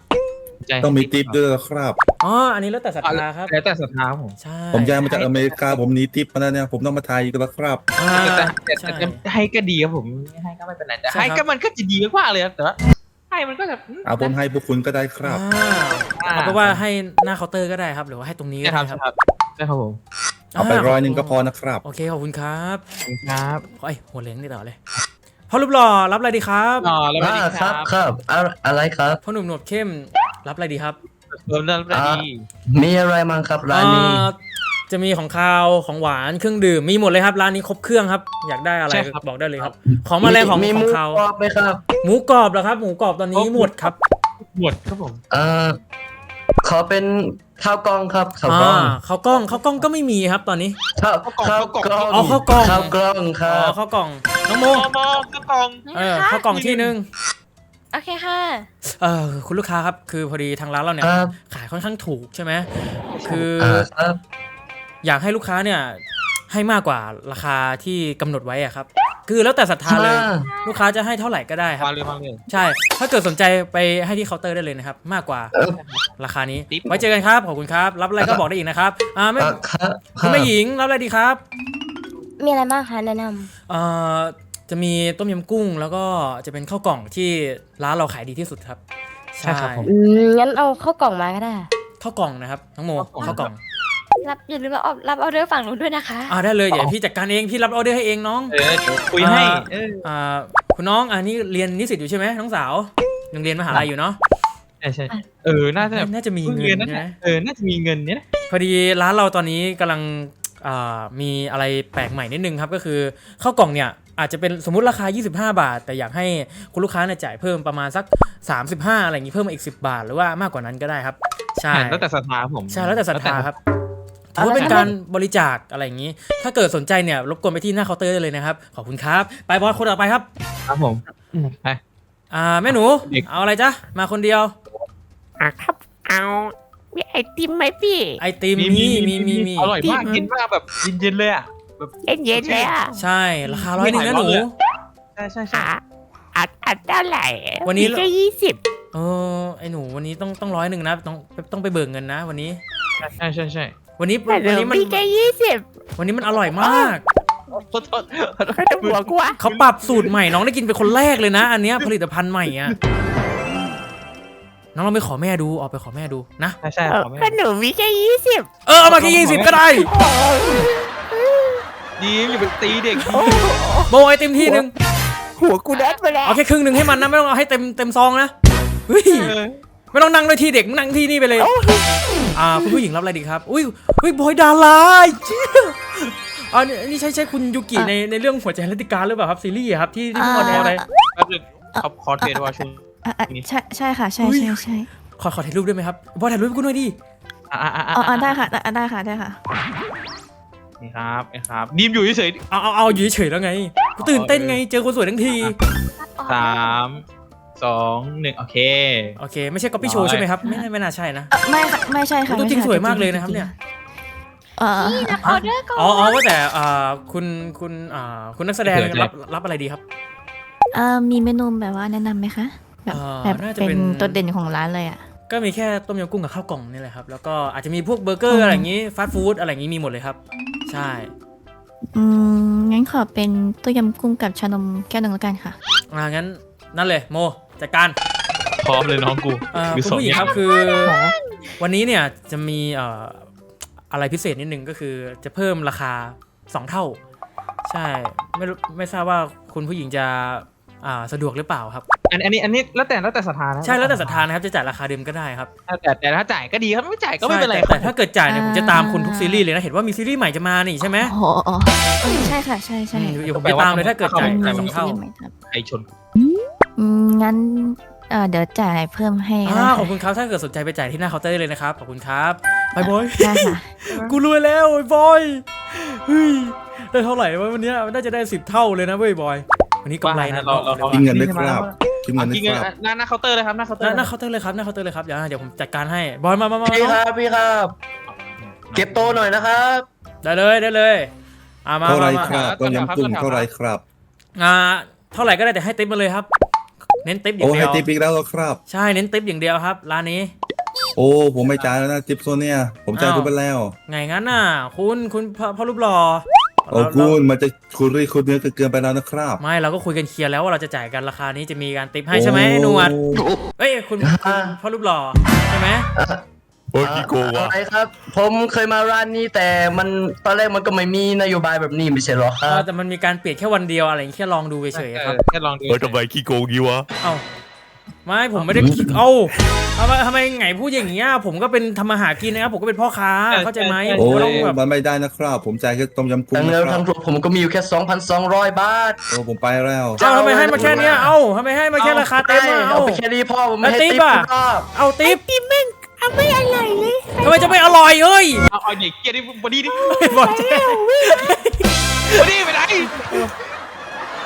Speaker 5: ใจ
Speaker 3: ต้องมีติปด้วยครับ
Speaker 2: อ๋ออันนี้แล้วแต่ศรัทธาครับ
Speaker 5: แล้วแต่ศรัทธาครับผม
Speaker 2: ใช่
Speaker 3: ผมย้ายมาจากอเมริกาผมหนีติปมาแล้วเนี่ยผมต้องมาไทยกันแล้วครับ
Speaker 2: อ่า
Speaker 5: แต่แต่
Speaker 2: ใช่
Speaker 5: แต่แต่ให้ก็ดีครับผมไม่ให้ก็ไม่เป็นไรแต่
Speaker 2: ใช่
Speaker 5: ให้
Speaker 2: ครับ
Speaker 5: ก็มันก็จะดีมากๆเลยครับแต่ว่าให้มันก็แบบอืม
Speaker 3: เอาผมให้พวกคุณก็ได้ครับ
Speaker 2: อ่าเอาเป็นว่าให้หน้าเคาน์เตอร์ก็ได้ครับ หรือว่าให้ตรงนี้ก็
Speaker 5: ใช่ค
Speaker 2: ได้
Speaker 5: รับ
Speaker 2: ครับ
Speaker 5: ใช่ครับ ใช่ครับผม
Speaker 3: เอาไปร้อยหนึ่งก็พอนะครับ
Speaker 2: โอเคขอบคุณครับ
Speaker 5: ขอบคุณครับ
Speaker 2: เอ้ยหัวเหลืองนี่ต่อเลยพ่อรูปหล่อรับอะไรดีครับ
Speaker 5: อ๋อแล้ว
Speaker 8: อ่า
Speaker 5: ดี
Speaker 8: ครับครับอะอะไรครับ
Speaker 2: พ่อหนุ่มหนวดเข้มรับอะไรดีครับ
Speaker 5: เริ่มเริ่มได้ดี
Speaker 8: มีอะไรมั้งครับร้านนี้
Speaker 2: เอ่อจะมีของคาวของหวานเครื่องดื่มมีหมดเลยครับร้านนี้ครบเครื่องครับ อยากได้อะไรบอกได้เลยครับ ของมาแรงของ
Speaker 8: มี
Speaker 2: ข
Speaker 8: ห
Speaker 2: อ
Speaker 8: มู
Speaker 2: งคาว
Speaker 8: กรอบไหมครับ
Speaker 2: หมูกรอบเหรอครับหมูกรอบตอนนี้หมดครับ
Speaker 5: หมดครับผม
Speaker 8: เอ่อขอเป็น ข้าวกล้องครับข้าว
Speaker 2: อ่าก
Speaker 8: ล้อง
Speaker 2: ข้าวกล้องข้าวกล้องก็ไม่มีครับตอนนี้
Speaker 8: ข้าวข้าวกล้อง
Speaker 2: อ๋อข้าวกล้อง
Speaker 8: ข้าวกล้องค
Speaker 2: อ๋
Speaker 8: รั
Speaker 2: อบข้าวกล่องน้องโม
Speaker 5: มอมอกระกอง
Speaker 2: เออข้าวกล่องที่หนึง
Speaker 6: โอเคค่ะ
Speaker 2: เออคุณลูกค้าครับคือพอดีทางร้านเราเนี่ย
Speaker 8: ครับ
Speaker 2: ขายค่อนข้างถูกใช่ไหมคือ
Speaker 8: อ่าครับ
Speaker 2: อยากให้ลูกค้าเนี่ยให้มากกว่าราคาที่กำหนดไว้อะครับ คือแล้วแต่ศรัทธาเลย
Speaker 8: อ่า
Speaker 2: ลูกค้าจะให้เท่าไหร่ก็ได้ครับ
Speaker 5: มาเลยมาเลย
Speaker 2: ใช่ ถ้าเกิดสนใจไปให้ที่เคาน์เตอร์ได้เลยนะครับ มากกว่า
Speaker 8: เออ
Speaker 2: ราคานี้
Speaker 5: ติ๊บ
Speaker 2: ไว้เจอกันครับ ขอบคุณครับ รับอะไรก็บอกได้อีกนะครับ อ่าไม่
Speaker 8: อ่าครับ
Speaker 2: คุณแม่หญิงรับอะไรดีครับ
Speaker 6: มีอะไรบ้างคะแนะน
Speaker 2: เอ่อจะมีต้มยำกุ้ง แล้วก็จะเป็นข้าวกล่องที่ร้านเราขายดีที่สุดครับ ใช่ำ
Speaker 6: อืมงั้นเอาเข้ากล่องมาก็ได้
Speaker 2: ข้าวกล่องนะครับน้องโมข้าวกล่อง
Speaker 6: รับอย่าลืมรับเอารับออเดอร์ฝั่งนู้นด้วยนะคะ
Speaker 2: อ่าได้เลยเดี๋ยวพี่จัดการเองพี่รับออเดอร์ให้เองน้อง
Speaker 5: เออเดี๋ยวคุยให้เออ
Speaker 2: อ่าคุณน้องอันนี้เรียนนิสิตอยู่ใช่ไหมน้องสาวยังเรียนมหาลัยอยู่เนาะ
Speaker 5: ใช่ใช่เออน่าจะแบบ
Speaker 2: น่าจะมี
Speaker 5: เพิ่ง
Speaker 2: เงิ
Speaker 5: เรียน
Speaker 2: น
Speaker 5: นั่น
Speaker 2: ใช่
Speaker 5: แห
Speaker 2: ไหม
Speaker 5: ละเออน่าจะมีเงินเนี่ยนะ
Speaker 2: พอดีร้านเราตอนนี้กำลังอ่ามีอะไรแปลกใหม่นิดนึงครับก็คือข้าวกล่องเนี่ยอาจจะเป็นสมมุติราคา 25 บาท แต่อยากให้คุณลูกค้าเนี่ยจ่ายเพิ่มประมาณสัก 35 อะไรอย่างนี้เพิ่มมาอีก 10 บาท หรือว่ามากกว่านั้นก็ได้ครับ ใช่
Speaker 5: แล้วแต่ศรัทธาผม
Speaker 2: ใช่ แล้วแต่ศรัทธาครับ ถือว่าเป็นการบริจาคอะไรอย่างนี้ ถ้าเกิดสนใจเนี่ยรบกวนไปที่หน้าเคาน์เตอร์ได้เลยนะครับ ขอบคุณครับ ไปบอสคนต่อไปครับ
Speaker 5: ครับผมอืมไป
Speaker 2: อ่าแม่หนู
Speaker 5: เด็ก
Speaker 2: เอาอะไรจ๊ะ มาคนเดียว
Speaker 11: อะครับ เอามีไอติมไหมพี่
Speaker 2: ไอติมมีมีมีมี
Speaker 5: อร่อยมากกินมากแบบเย็นๆเลยอะแบบ
Speaker 11: เย็นๆเลยอะ
Speaker 2: ใช่ราคาร้อยหนึงนะหนู
Speaker 5: ใช่ใช่ใช่
Speaker 11: อะอะอะเท่าไหร่
Speaker 2: วันนี้
Speaker 11: มีแค่ยี่สิบ
Speaker 2: เออไอหนูวันนี้ต้องต้องร้อยหนึ่งนะต้องต้องไปเบิกเงินนะวันนี้
Speaker 5: ใช่ใช่ใช่
Speaker 2: วันนี้
Speaker 11: แต่
Speaker 2: วัน
Speaker 11: เดี๋ยว
Speaker 2: นี้มัน
Speaker 11: มีแค่ยี่สิบ
Speaker 2: วันนี้มันอร่อยมาก
Speaker 5: โทษโทษ
Speaker 11: ก็ต้องหัวกว่า
Speaker 2: เขาปรับสูตรใหม่น้องได้กินเป็นคนแรกเลยนะ อันเนี้ยผลิตภัณฑ์ใหม่อะน้องเราไปขอแม่ดูออกไปขอแม่ดูนะ
Speaker 5: ใช่ใช่
Speaker 11: เออ
Speaker 5: ขอไม่
Speaker 11: ก็หนูมีแค่ยี่สิบ
Speaker 2: เออเอามาแค่ยี่สิบก็ได้
Speaker 5: ดีอย่าไปตีเด็กดี
Speaker 2: โบไอติมที่หนึ่ง
Speaker 11: หัวกูแดดไปแล้ว
Speaker 2: เอาแค่ครึ่งหนึ่งให้มันนะไม่ต้องเอาให้เต็มเต็มซองนะเฮ้ย
Speaker 5: เออ
Speaker 2: ไม่ต้องนั่งด้วยที่เด็กนั่งที่นี่ไปเลย อ่าคุณผู้หญิงรับอะไรดีครับ อุ้ยอุ้ยบอยดาราเชี่ยอ่านี่นี่ใช่ใช่คุณยูกิในในเรื่องหัวใจรัติการหรือเปล่าครับซีรีส์อะครับที่ที่เพิ่งออนแอร์ไป
Speaker 5: แป๊บนึงเขาคอเทรดว่าชุน
Speaker 10: อะอะใช่ใช่ค่ะใช่
Speaker 2: อุ๊ย
Speaker 10: ใช่ใช่
Speaker 2: ขอขอถ่ายรูปได้ไหมครับบอยถ่ายรูปให้กูหน่อยดิ
Speaker 5: อ่าอ่า
Speaker 10: อ๋ออ๋อได้ค่ะได้ได้ค่ะได้ค่ะ
Speaker 5: นี่ครับนี่ครับดีมอยู่เฉย
Speaker 2: เอาเอาเอาอยู่เฉยๆแล้วไงกูตื่นเต้นไงเจอคนสวยทั้งที
Speaker 5: ๆสาม สองหนึ่งโอเค
Speaker 2: โอเค ไม่ใช่ก๊อปปี้โชว์ใช่ไหมครับ ไม่ไม่น่าใช่นะ
Speaker 10: เอ่อไม่ค่ะไม่ใช่ค่ะ
Speaker 2: ตัวจริง
Speaker 10: ไใช่
Speaker 2: สวยมากเลยนะครับเนี่ย
Speaker 10: เอ่อ
Speaker 6: รับออเดอร์ก่อน
Speaker 2: อ๋ออ๋อว่าแต่อ่าคุณคุณอ่าคุณนักแสดงรับรับอะไรดีครับ
Speaker 10: เอ่อมีเมนูแบบว่าแนะนำไหมคะ แบบ
Speaker 2: เอ่อ
Speaker 10: แบบ
Speaker 2: น่าจะ
Speaker 10: เป็
Speaker 2: เป็น
Speaker 10: นตัวเด่นของร้านเลยอะ
Speaker 2: ก็มีแค่ต้มยำกุ้งกับข้าวกล่องนี่แหละครับแล้วก็อาจจะมีพวกเบอร์เกอร์อะไรอย่างงี้ฟาสต์ฟู้ดอะไรอย่างงี้มีหมดเลยครับ ใช่
Speaker 10: อืมงั้นขอเป็นตัวยำกุ้งกับชานมแก้วหนึ่งแล้วกันค่ะ
Speaker 2: อ่างั้นนั่นเลยโม จัดการ
Speaker 5: พร้อมเลยน้องกู
Speaker 2: เอ่อ
Speaker 5: มี
Speaker 2: คุณ
Speaker 5: สอง
Speaker 2: ผู้หญิง
Speaker 5: อย่า
Speaker 2: ค
Speaker 5: ง
Speaker 2: รับคือ วันนี้เนี่ยจะมีเอ่ออะไรพิเศษนิดนึงก็คือจะเพิ่มราคา 2 เท่า ใช่ไม่รู้ไม่ทราบว่าคุณผู้หญิงจะอ่าสะดวกหรือเปล่าครับ
Speaker 5: อันอันนี้อันนี้แล้วแต่แล้วแต่สถานะ
Speaker 2: ใช่แล้วแต่ศรัทธานะครับจะจ่ายราคาเดิมก็ได้ครับ
Speaker 5: แต่แต่ถ้าจ่ายก็ดีครับไม่จ่ายก็ไม่เป็นไร
Speaker 2: ใช่แต่แต่ถ้าเกิดจ่ายเนี่ยผมจะตามคุณทุกซีรีส์เลยนะเห็นว่ามีซีรีส์ใหม่จะมานี่ใช่ไหม
Speaker 10: โอ้โหอ๋อเออใช่ค่ะ ใช่ใช่
Speaker 2: อืมเดี๋ยวผมไปตามเลยถ้าเกิดจ่ายจ่ายสองเท่า
Speaker 10: ซีรีส์ใหม่ครับ
Speaker 5: ใครชน
Speaker 4: อืมงั้นเอ่อเดี๋ยวจ่ายเพิ่มให้
Speaker 2: อ่า
Speaker 4: นะ
Speaker 2: ขอบ
Speaker 4: คะ
Speaker 2: คุณครับถ้าเกิดสนใจไปจ่ายที่หน้าเคาน์เตอร์ได้เลยนะครับขอบคุณครับไปบอย
Speaker 4: ได้ค่ะ
Speaker 2: กูรวยแล้วไอ้บอยเฮ้ยได้เท่าไหร่วะวันเนี้ยน่าจะได้สิบเท่าเลยนะเว้ยบอย วันนี้กำไรนะ
Speaker 5: เราเราเรา
Speaker 9: กินเงินด้วยครับกินเงิ
Speaker 5: เอา
Speaker 9: นด้ว
Speaker 5: กิน
Speaker 9: ย
Speaker 5: เงิน
Speaker 9: ครับ
Speaker 5: หน้าหน้าเคาน์เตอร์เลยครับหน้าเคาน์เตอ
Speaker 2: หน้า
Speaker 5: ร์
Speaker 2: หน้าเคาน์เตอร์เลยครับหน้าเคาน์เตอร์เลยครับเดี๋ยวเดี๋ยวผมจัดการให้บอยมามามา
Speaker 8: พี่
Speaker 2: มา
Speaker 8: ครับพี่ครับ เก็บโตะหน่อยนะครับ
Speaker 2: ได้เลยได้เลยอ่ามา
Speaker 9: เท่าไร
Speaker 2: มามา
Speaker 9: ครับต้มยำกุ้งเท่าไรครับ
Speaker 2: อ่าเท่าไหร่ก็ได้แต่ให้ติ๊บมาเลยครับ เน้นติ๊บอย่า
Speaker 9: โอ้
Speaker 2: งเดี
Speaker 9: ให้
Speaker 2: ยว
Speaker 9: ติปอีกแล้วเหรอครับ
Speaker 2: ใช่เน้นติ๊บอย่างเดียวครับร้านนี้
Speaker 9: โอ้ผมไม่จ่ายแล้วนะติปโซเนียผมจ่าย
Speaker 2: อ้าว
Speaker 9: คุณไปแล้ว
Speaker 2: ไงงั้นน่ะ คุณคุณพ่อพ่อรูปหล่อ
Speaker 9: โอ้
Speaker 2: เรา
Speaker 9: คุณมันจะคุณรีคุณเนื้อเกินไปแล้วนะครับ
Speaker 2: ไม่เราก็คุยกันเคลียร์แล้วว่าเราจะจ่ายกันราคานี้จะมีการติ๊บให้ใช่ไหมหนวดเอ้ยคุณคุณพ่อรูปหล่อใช่ไหม
Speaker 7: โอ้ยกี่โกงวะ
Speaker 8: อะไรครับ ผมเคยมาร้านนี้แต่มันตอนแรกมันก็ไม่มีนโยบายแบบนี้ไม่ใช่เหรอค
Speaker 2: เอ
Speaker 8: รั
Speaker 2: อบแต่มันมีการเปลี่ยนแค่วันเดียวอะไรอย่างเงี้ยแค่ลองดูเฉยๆครับ
Speaker 5: แค่ลองดู
Speaker 7: เออทำไมขี้โกงงี้วะ
Speaker 2: เอ้าไม่ผมไม่ได้เอ้าทำไมทำไมไงพูดอย่างเงี้ยผมก็เป็นทำมาหากินนะครับผมก็เป็นพ่อค้าเข้าใจไหมผ
Speaker 9: โอ้
Speaker 2: มก็ต้องแบบ
Speaker 9: มันไม่ได้นะครับ ผมจ่ายแค่ต้มยำกุ้
Speaker 8: ทั้
Speaker 9: ง
Speaker 8: ง
Speaker 9: นะ
Speaker 8: เนื้อ
Speaker 9: ครั
Speaker 8: ทั้
Speaker 9: บ
Speaker 8: งตัวผมก็มีอยู่แค่ 2,200 บาท
Speaker 9: โอ้ผมไปแล้ว
Speaker 2: เอ้าทำไมให้มาแค่เนี้ยเอ้าทำไมให้มาแค่ราคาเต็มอะ
Speaker 8: เอา
Speaker 2: เอ้า
Speaker 8: ไปแค่นี้พ่อผมไม่ให้
Speaker 2: แล้วติ๊
Speaker 8: ติ๊
Speaker 2: บบอะ
Speaker 8: รอบ
Speaker 2: เอาติ๊บ
Speaker 11: ที่มึง เอาไม่อร่อยเลย
Speaker 2: ทำไมจะไม่อร่อยเอ้ย
Speaker 5: เอาเอาเนี่ยเกียร์ดิบอดี้ดิ
Speaker 2: บอย
Speaker 5: บอดี้ไปไหน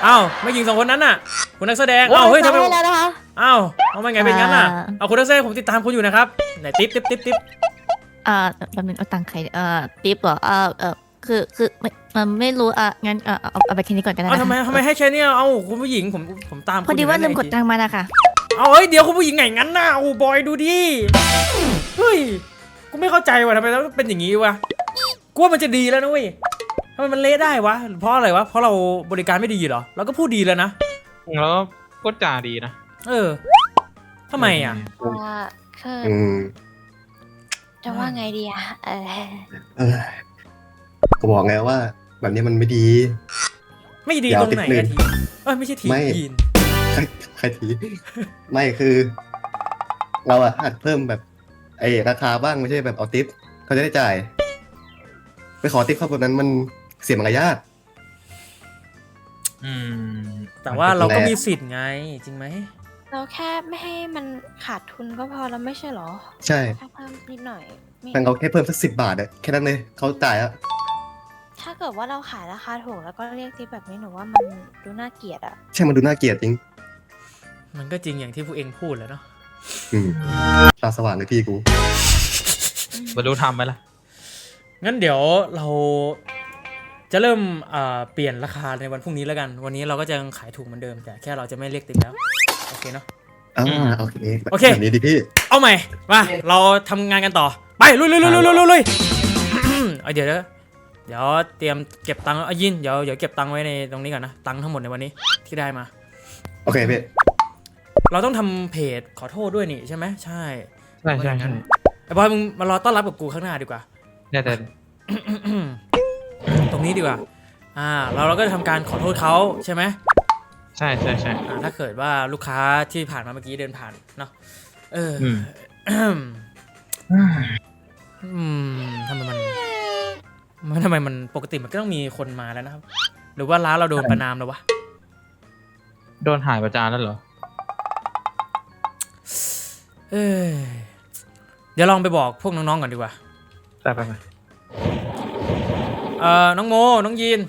Speaker 2: เอ้าไม่ยิงสองคนนั้นน่ะ คุณนักแสดงเอ้าเฮ้ยทำไม
Speaker 4: ได้แล้วนะคะ
Speaker 2: เอ้าเอาไม่ไงเป็นงั้นน่ะ
Speaker 4: อ่า
Speaker 2: เอาคุณนักแสดงผมติดตามคุณอยู่นะครับไหนติ๊บติ๊บติ๊บติ๊บ
Speaker 4: อ่าแป๊บนึงเอาตังค์ใครเอ่อติ๊บเหรอเอ่อเอ่อคือคือไม่มันไม่รู้อะงั้นเอ่อเอาเอาไปแค่นี้ก่อนก็ได้
Speaker 2: เอา
Speaker 4: นะ
Speaker 2: ทำไม
Speaker 4: คะ
Speaker 2: ทำไมให้แค่เนี้ยเอ้าคุณผู้หญิงผมผมตาม
Speaker 4: พอดีว่า
Speaker 2: คุณ
Speaker 4: ลื
Speaker 2: ยู่
Speaker 4: มกดตังค์มานะคะ
Speaker 2: เอาเฮ้ยเดี๋ยวคุณผู้หญิงไงงั้นน่ะโอ้บอยดูดิเฮ้ยกูไม่เข้าใจว่ะทำไมต้องเป็นอย่างงี้วะกูว่ามันจะดีแล้วนะเว้ยทำไมมันเละได้วะเพราะอะไรวะเพราะเราบริการไม่ดีเหรอเราก็พูดดีแล้วนะ
Speaker 5: แล้วก็จ่าดีนะ
Speaker 2: เออทำไมอะ
Speaker 6: ว่าคือ
Speaker 3: อืม
Speaker 6: จะว่าไงดีอะเออ
Speaker 3: เออก็บอกไงว่า แบบนี้มันไม่ดี
Speaker 2: ไม่ดี
Speaker 3: เดี๋ยว
Speaker 2: ตรงไหน
Speaker 3: ติดหนึ่
Speaker 2: อะ
Speaker 3: ง
Speaker 2: ทีเอ้ยไม่ใช่ที
Speaker 3: ไม่
Speaker 2: ทีน
Speaker 3: ใครใครทีไม่คือ เราอะหัดเพิ่มแบบไอ้ราคาบ้างไม่ใช่แบบเอาทิปเขาจะได้จ่าย ไปขอทิปเขาแบบนั้นมันเสียมารยาท
Speaker 5: อืม
Speaker 2: แต่ว่าเราก็
Speaker 3: แน่
Speaker 2: มีสิทธิ์ไง จริงไหม
Speaker 6: เราแค่ไม่ให้มันขาดทุนก็พอแล้วไม่ใช่เหรอ
Speaker 3: ใช่
Speaker 6: แค่เพิ่มนิดหน่อยไม่
Speaker 3: มันเขาแค่เพิ่มสักสิบบาทอะแค่นั้นเลยเขาจ่ายอะ
Speaker 6: ถ้าเกิดว่าเราขายราคาถูกแล้วก็เรียกทิปแบบนี้หนูว่ามันดูน่าเกลียดอะ
Speaker 3: ใช่มันดูน่าเกลียดจริง
Speaker 2: มันก็จริงอย่างที่ผู้เองพูดแหล้วเนาะ
Speaker 3: อืมตาสว่างเลยพี่กู
Speaker 5: มาดูทำไหมล่ะ
Speaker 2: งั้นเดี๋ยวเราจะเริ่มเอ่อเปลี่ยนราคาในวันพรุ่งนี้แล้วกัน วันนี้เราก็จะยังขายถูกเหมือนเดิมแต่แค่เราจะไม่เรียกติดแล้วโอเคเนาะ
Speaker 3: อ่าโอเค
Speaker 2: โอเค
Speaker 3: แบบนี้ดิพี่
Speaker 2: เอาใหม่มาเราทำงานกันต่อไปลุยลุยลุยลุยลุยลุยลุยเอาเดี๋ยวเดี๋ยวเดี๋ยวเตรียมเก็บตังค์เอายินเดี๋ยวเดี๋ยวเก็บตังค์ไว้ในตรงนี้ก่อนนะตังค์ทั้งหมดในวันนี้ที่ได้มา
Speaker 3: โอเคพี่
Speaker 2: เราต้องทำเพจขอโทษด้วยนี่ใช่ไหมใช่
Speaker 5: ใช่ใช่ใช่
Speaker 2: ไอ้บอยมึงมารอต้อนรับกับกูข้างหน้าดีกว่า
Speaker 5: เนี่ยแต่
Speaker 2: ตรงนี้ดีกว่า อ่าเราเราก็จะทำการขอโทษเขาใช่ไหม
Speaker 5: ใช่ใช่ใช่
Speaker 2: อ่าถ้าเกิดว่าลูกค้าที่ผ่านมาเมื่อกี้เดินผ่านเนาะเออ
Speaker 5: อืม
Speaker 2: อืมทำไมมันมันทำไมมันปกติมันก็ต้องมีคนมาแล้วนะครับ หรือว่าร้านเราโดนประนามแล้ววะ
Speaker 5: โดนหายประจานแล้วเหรอ
Speaker 2: เออเดี๋ยวลองไปบอกพวกน้องๆก่อนดีกว่า
Speaker 5: ไปไปไป
Speaker 2: เอ่อน้องโมน้องยีน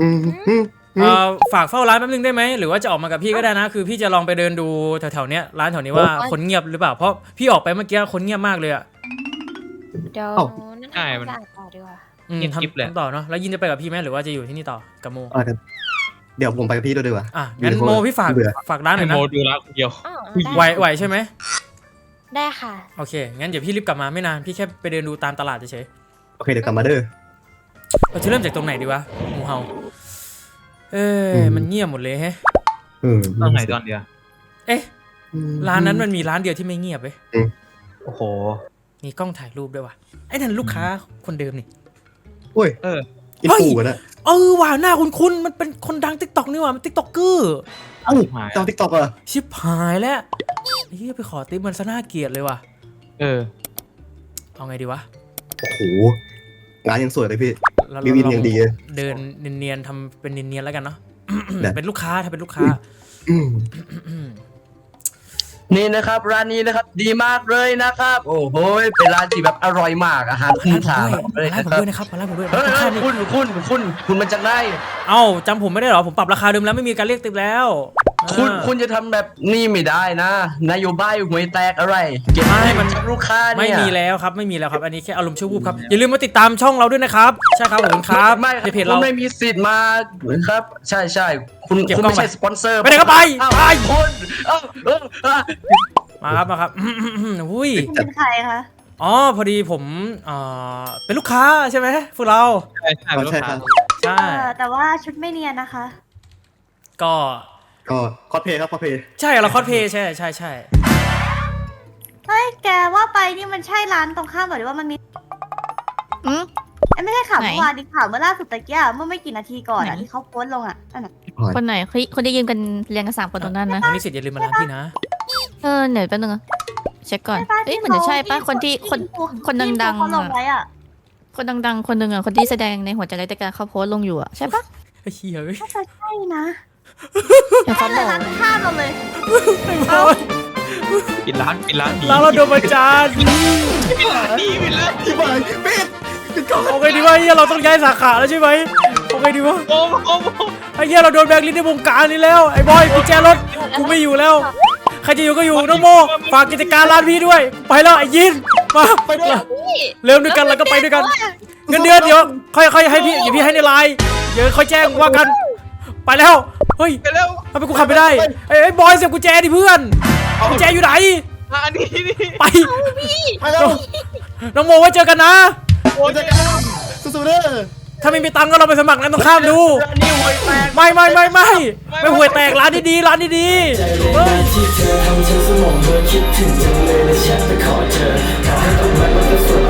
Speaker 3: อืมอืมอืม
Speaker 2: เอ่อฝากเฝ้าร้านแป๊บนึงได้ไหมหรือว่าจะออกมากับพี่ก็ได้นะ คือพี่จะลองไปเดินดูแถวๆเนี้ยร้านแถวนี้ว่าคนเงียบหรือเปล่าเพราะพี่ออกไปเมื่อกี้คนเงียบมากเลยอะ
Speaker 6: เดี๋ยว
Speaker 3: เอ้า
Speaker 6: นั่น
Speaker 5: ใช่
Speaker 6: ทำ
Speaker 5: มัน
Speaker 6: ความสะอาดต่อดีกว่า
Speaker 2: อืม
Speaker 5: เงียบกริบเลย
Speaker 2: ทำทำต่อเนาะแล้วยินจะไปกับพี่ไหมหรือว่าจะอยู่ที่นี่ต่อกับโม
Speaker 3: อ่าเดี๋ยวเดี๋ยวผมไปกับพี่ด้วยดีกว่า
Speaker 2: อะงั้นโมพี่ฝาก
Speaker 3: เบื่อ
Speaker 2: ฝากร้านหน่
Speaker 5: ให้
Speaker 2: อย
Speaker 5: โม
Speaker 2: นะ
Speaker 5: ดูแลคนเดียว
Speaker 6: อ๋อ
Speaker 2: ไหว
Speaker 6: ได้
Speaker 2: ไหวใช่ไหม
Speaker 6: ได้ค่ะ
Speaker 2: โอเค งั้นเดี๋ยวพี่รีบกลับมาไม่นาน พี่แค่ไปเดินดูตามตลาดเฉย
Speaker 3: โอเคเดี๋ยวกลับมาเด้อ
Speaker 2: ๆเราจะเริ่มจากตรงไหนดีวะหมูเฮาเอ้ย
Speaker 3: อืม
Speaker 2: มันเงียบหมดเลยแฮะ
Speaker 3: อืม
Speaker 5: ต้องไหนตอนเดียว
Speaker 2: เอ๊ะ
Speaker 3: อืม
Speaker 2: ร้านนั้นมันมีร้านเดียวที่ไม่เงียบเว้ย
Speaker 5: โอ้โห
Speaker 2: มีกล้องถ่ายรูปด้วยว่ะ ไอ้นั่นลูกค้าคนเดิมนี่
Speaker 3: โอ้ย
Speaker 5: เออ
Speaker 3: อินฟูกันอะ
Speaker 2: เออว่ะหน้าคุณคุณมันเป็นคนดังติ๊กต็อกนี่ว่ะมันติ๊กต็อกเกอร์
Speaker 3: เอ้า
Speaker 5: หาย
Speaker 3: เจ้าทิกตอกอะ
Speaker 2: ชิบหายแล้ว เฮียไปขอติ๊บมันซะน่าเกลียดเลยว่ะ
Speaker 5: เออ
Speaker 2: เอาไงดีวะ
Speaker 3: โอ้โหงานยังสวยเลยพี่
Speaker 2: เรา
Speaker 3: วิวอินอย่างดีเลย
Speaker 2: เดินเนียนๆทำเป็นเนียนๆแล้วกันเนาะ
Speaker 3: ได้
Speaker 2: เป็นลูกค้าถ้าเป็นลูกค้า
Speaker 3: อืม
Speaker 8: นี่นะครับ ร้านนี้นะครับ ดีมากเลยนะครับ โอ้โหเป็นร้านที่แบบอร่อยมากอาหารคุ้มค่า
Speaker 2: มา
Speaker 8: เลย
Speaker 2: ไล่
Speaker 8: นะ
Speaker 2: ผม
Speaker 8: ครับ
Speaker 2: ด้วยนะครับมาไล่ผมด้วย
Speaker 8: เฮ้ย
Speaker 2: มา
Speaker 8: เฮ้
Speaker 2: ข้ายมนี่
Speaker 8: คุณคุณคุณคุณมาจากไหน
Speaker 2: เอ้าจำผมไม่ได้เหรอ ผมปรับราคาเดิมแล้วไม่มีการเรียกติปแล้ว
Speaker 8: คุณ
Speaker 2: อ่า
Speaker 8: คุณจะทำแบบนี้ไม่ได้นะนโยบายหวยแตกอะไร เก็บ
Speaker 2: ไม่
Speaker 8: ให้
Speaker 2: มั
Speaker 8: มันนลูกค้า
Speaker 2: ไม่
Speaker 8: เนี่ย
Speaker 2: มีแล้วครับไม่มีแล้วครับ อันนี้แค่อารมณ์ชั่ววูบครับ อย่าลืมมาติดตามช่องเราด้วยนะครับ ใช่ครับขอบคุณครับ
Speaker 8: ไม่
Speaker 2: ในเพจ
Speaker 8: คุ
Speaker 2: เรา
Speaker 8: ณไม่มีสิทธิ์มาครับ ใช่ใช่คุณ
Speaker 2: เก็บ
Speaker 8: คุณ
Speaker 2: กล้อง
Speaker 8: ไม่ใช่
Speaker 2: ไป
Speaker 8: สปอนเซอร์
Speaker 2: ไปไหนก็ไป
Speaker 8: อ้าว
Speaker 2: ไป
Speaker 8: คุณเอ้าเอ้าเอ้า
Speaker 2: มาครับมาครับอุ้ย
Speaker 10: คุณเป็นใครคะ
Speaker 2: อ๋อพอดีผมเอ่อเป็นลูกค้าใช่ไหมพวกเรา
Speaker 5: ใช่ใช่
Speaker 3: อ๋อใช่ครับ
Speaker 2: ใช่
Speaker 10: เออแต่ว่าชุดไม่เนียนนะคะ
Speaker 2: ก็
Speaker 3: ก็คอสเพย์ครับคอสเพย์
Speaker 2: ใช่เราคอสเพย์ใช่ใช่ใช่
Speaker 10: เฮ้ยแกว่าไปนี่มันใช่ร้านตรงข้ามหรือว่ามันมี
Speaker 4: อืม
Speaker 10: เอ้ยไม่ใช่ข่าว
Speaker 4: ไหน
Speaker 10: เมื่อวานดิข่าวเมื่อล่าสุดตะเกียเมื่อไม่กี่นาทีก่อนอะที่เขาโพสต์ลงอะนั่นน่ะ
Speaker 4: คนไหนเฮ้ยคนที่ยืนกันเรียงกันสามคนตรงนั้นนะ
Speaker 2: น้องนิสิตอย่าลืมมาร้านพี่นะ
Speaker 4: เออเดี๋ยวแป๊บนึงอะเช็คก่อนเอ้ยเหมือนจะใช่ปะคนที่คน คนดังๆ
Speaker 10: เขาลง
Speaker 4: อะ
Speaker 10: ไว้อะ
Speaker 4: คนดังๆ คนหนึ่งอะคนที่แสดงในหัวใจไรแต่การเขาโพสต์ลงอยู่อะใช่ปะ
Speaker 2: ไอ้เหี้ยเอ้ย
Speaker 10: น่าจะใช่นะ
Speaker 4: เห็นเขาบ
Speaker 10: แต่
Speaker 4: อก
Speaker 10: ร้านตรงข้ามเราเลย
Speaker 2: ไอ้บอย
Speaker 5: ปิดร้านปิดร้านดี
Speaker 2: ร้านเราโดนประจาน
Speaker 5: ปิดร้านดีปิดร้าน
Speaker 3: ที่บ้านปิดปิดกล้อง
Speaker 2: เอาไงดีวะไอ้เหี้ยเราต้องย้ายสาขาแล้วใช่ไหมเอาไงดีวะ
Speaker 5: โอ้โหโอ้โห
Speaker 2: ไอ้เหี้ยเราโดนแบงค์ลิสต์ในวงการนี้แล้วไอ้บอยกุญแจรถกูไม่อยู่แล้วใครจะอยู่ก็อยู่น้องโมฝากกิจการร้านพี่ด้วย ไปแล้วไอ้ยินมาไปด้วยเริ่มด้วยกันแล้วก็ไปด้วยกัน เงินเดือนเดี๋ยวค่อยค่อยให้พี่อย่าพี่ให้ในไลน์เดี๋ยวค่อยแจ้งว่ากัน ไปแล้ว เฮ้ย
Speaker 5: ไปแล้ว
Speaker 2: ทำไมกูขับไม่ได้ไอ้ไอ้บอยเสียบกุญแจดิเพื่อนกุญแจอยู่ไหน
Speaker 5: อันนี้นี่
Speaker 2: ไป
Speaker 3: ไปแล้ว
Speaker 2: น้องโมไว้เจอกันนะ
Speaker 3: โอ้ยจะกันสู้ๆเด้อ
Speaker 2: ถ้าไม่มีตังค์ก็เราไปสมัครร้านตรงข้ามดู
Speaker 8: ร้านนี้หวยแตก
Speaker 2: ไม่ไม่ไม่ไม่ไม่ห่วยแตกร้านดีๆร้านดีๆ
Speaker 1: ใจลง
Speaker 2: เฮ้
Speaker 1: มายที่เธอทำฉันสมองเธอคิดถึงจังเลยและฉันไปขอเธอขอให้ดอกไม้มันก็สวยมาสักพักมาสัก